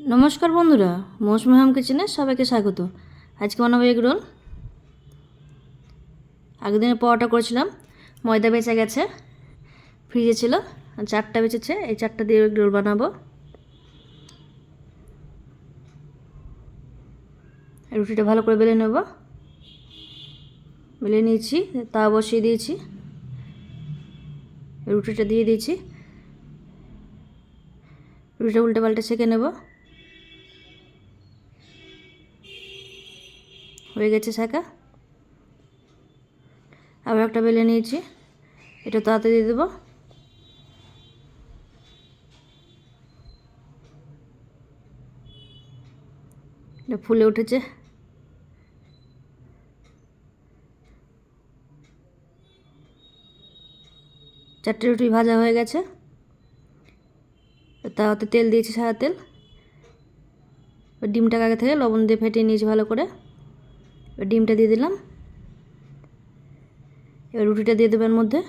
নমস্কার বন্ধুরা, মৌসুমি হাম কিচেনে সবাইকে স্বাগত। আজকে বানাবো এগ রোল। আগের দিনে পরোটা করেছিলাম, ময়দা বেঁচে গেছে, ফ্রিজে ছিল চারটা বেঁচেছে, এই চারটা দিয়ে এগ রোল বানাবো। রুটিটা ভালো করে বেলে নেব। বেলে নিয়েছি, তা বসিয়ে দিয়েছি। রুটিটা দিয়ে দিয়েছি। রুটিটা উল্টে পাল্টে সেঁকে নেব। হয়ে গেছে শাঁকা আবার একটা বেলে নিয়েছি। এটা তাতে দিয়ে দেবো। এটা ফুলে উঠেছে। চারটে রুটি ভাজা হয়ে গেছে। তাওয়াতে তেল দিয়েছি সাদা তেল। ডিমটাকে আগে থেকে লবণ দিয়ে ফেটিয়ে নিয়েছি ভালো করে। এবার ডিমটা দিয়ে দিলাম। এবার রুটিটা দিয়ে দেবেন মধ্যে।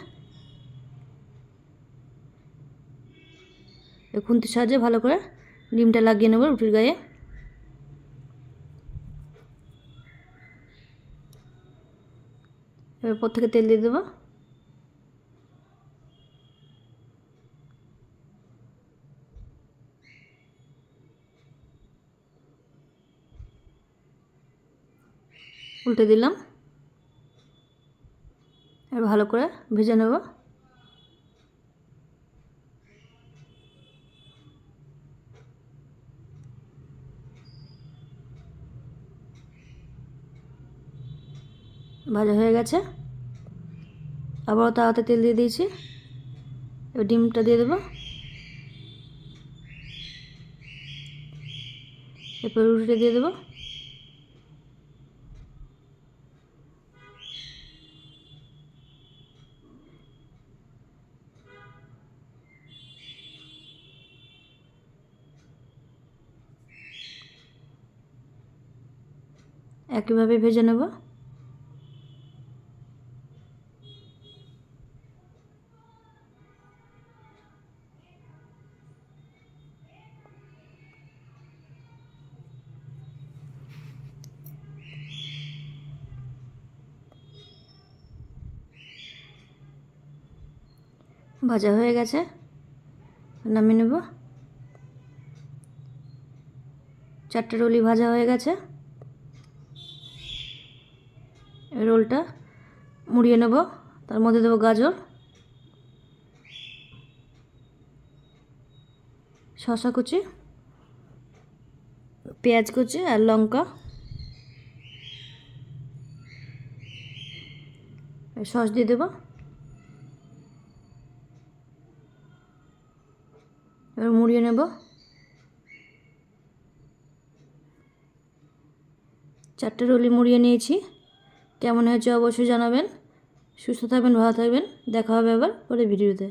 খুন্তির সাহায্যে ভালো করে ডিমটা লাগিয়ে নেব রুটির গায়ে। এবার পর থেকে তেল দিয়ে দেবো। উল্টে দিলাম। এবার ভালো করে ভেজে নেব। ভাজা হয়ে গেছে। আবারও তাওয়াতে তেল দিয়ে দিয়েছি। এবার ডিমটা দিয়ে দেবো। এরপর রুটিটা দিয়ে দেবো। একইভাবে ভেজে নেব। ভাজা হয়ে গেছে। নামিয়ে নেব। চারটে রুলি ভাজা হয়ে গেছে। রোলটা মুড়িয়ে নেব, তার মধ্যে দেবো গাজর শশা কুচি, পেঁয়াজ কুচি আর লঙ্কা সস দিয়ে দেবো। এবার মুড়িয়ে নেব। চারটে রোলি মুড়িয়ে নিয়েছি। কেমন হয়েছে অবশ্যই জানাবেন। সুস্থ থাকবেন ভালো থাকবেন। দেখা হবে আবার পরে ভিডিওতে।